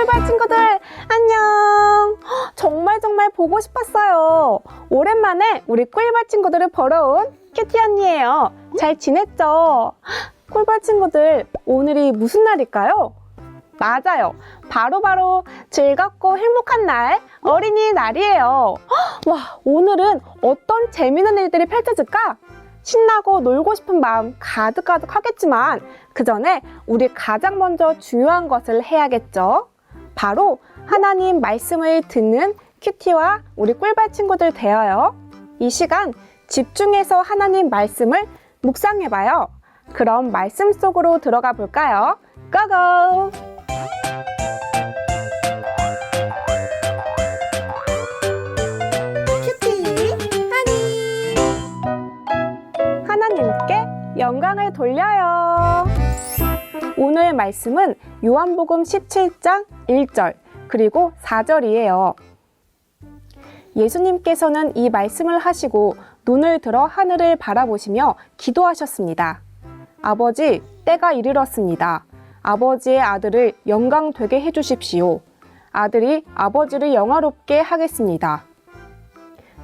꿀벌 친구들 안녕. 헉, 정말 정말 보고 싶었어요. 오랜만에 우리 꿀벌 친구들을 보러 온 큐티 언니예요. 잘 지냈죠? 헉, 꿀벌 친구들 오늘이 무슨 날일까요? 맞아요. 바로바로 즐겁고 행복한 날, 어린이날이에요. 헉, 와, 오늘은 어떤 재미있는 일들이 펼쳐질까? 신나고 놀고 싶은 마음 가득가득 하겠지만 그 전에 우리 가장 먼저 중요한 것을 해야겠죠. 바로 하나님 말씀을 듣는 큐티와 우리 꿀벌 친구들 되어요. 이 시간 집중해서 하나님 말씀을 묵상해봐요. 그럼 말씀 속으로 들어가 볼까요? 고고! 큐티 하니 하나님께 영광을 돌려요. 오늘 말씀은 요한복음 17장 1절 그리고 4절이에요. 예수님께서는 이 말씀을 하시고 눈을 들어 하늘을 바라보시며 기도하셨습니다. 아버지, 때가 이르렀습니다. 아버지의 아들을 영광 되게 해주십시오. 아들이 아버지를 영화롭게 하겠습니다.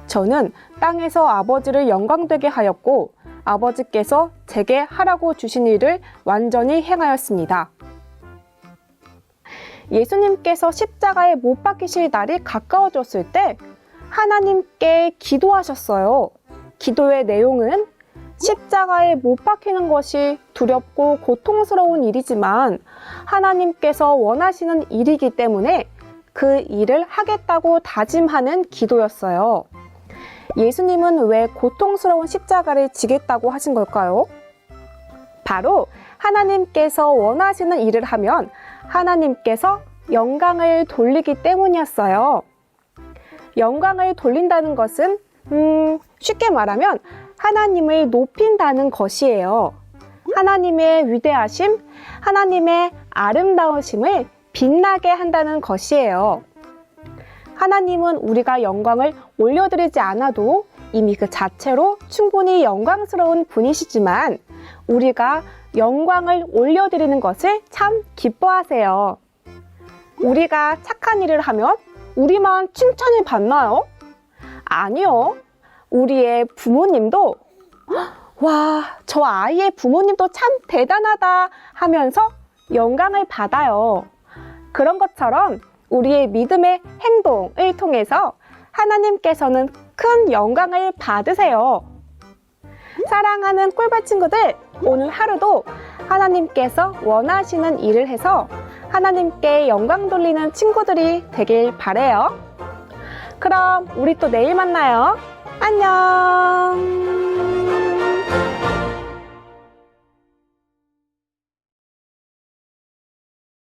저는 땅에서 아버지를 영광되게 하였고 아버지께서 제게 하라고 주신 일을 완전히 행하였습니다. 예수님께서 십자가에 못 박히실 날이 가까워졌을 때 하나님께 기도하셨어요. 기도의 내용은 십자가에 못 박히는 것이 두렵고 고통스러운 일이지만 하나님께서 원하시는 일이기 때문에 그 일을 하겠다고 다짐하는 기도였어요. 예수님은 왜 고통스러운 십자가를 지겠다고 하신 걸까요? 바로 하나님께서 원하시는 일을 하면 하나님께서 영광을 돌리기 때문이었어요. 영광을 돌린다는 것은 음, 쉽게 말하면 하나님을 높인다는 것이에요. 하나님의 위대하심, 하나님의 아름다우심을 빛나게 한다는 것이에요. 하나님은 우리가 영광을 올려드리지 않아도 이미 그 자체로 충분히 영광스러운 분이시지만 우리가 영광을 올려드리는 것을 참 기뻐하세요. 우리가 착한 일을 하면 우리만 칭찬을 받나요? 아니요. 우리의 부모님도 와, 저 아이의 부모님도 참 대단하다 하면서 영광을 받아요. 그런 것처럼 우리의 믿음의 행동을 통해서 하나님께서는 큰 영광을 받으세요. 사랑하는 꿀벌 친구들, 오늘 하루도 하나님께서 원하시는 일을 해서 하나님께 영광 돌리는 친구들이 되길 바래요. 그럼 우리 또 내일 만나요. 안녕.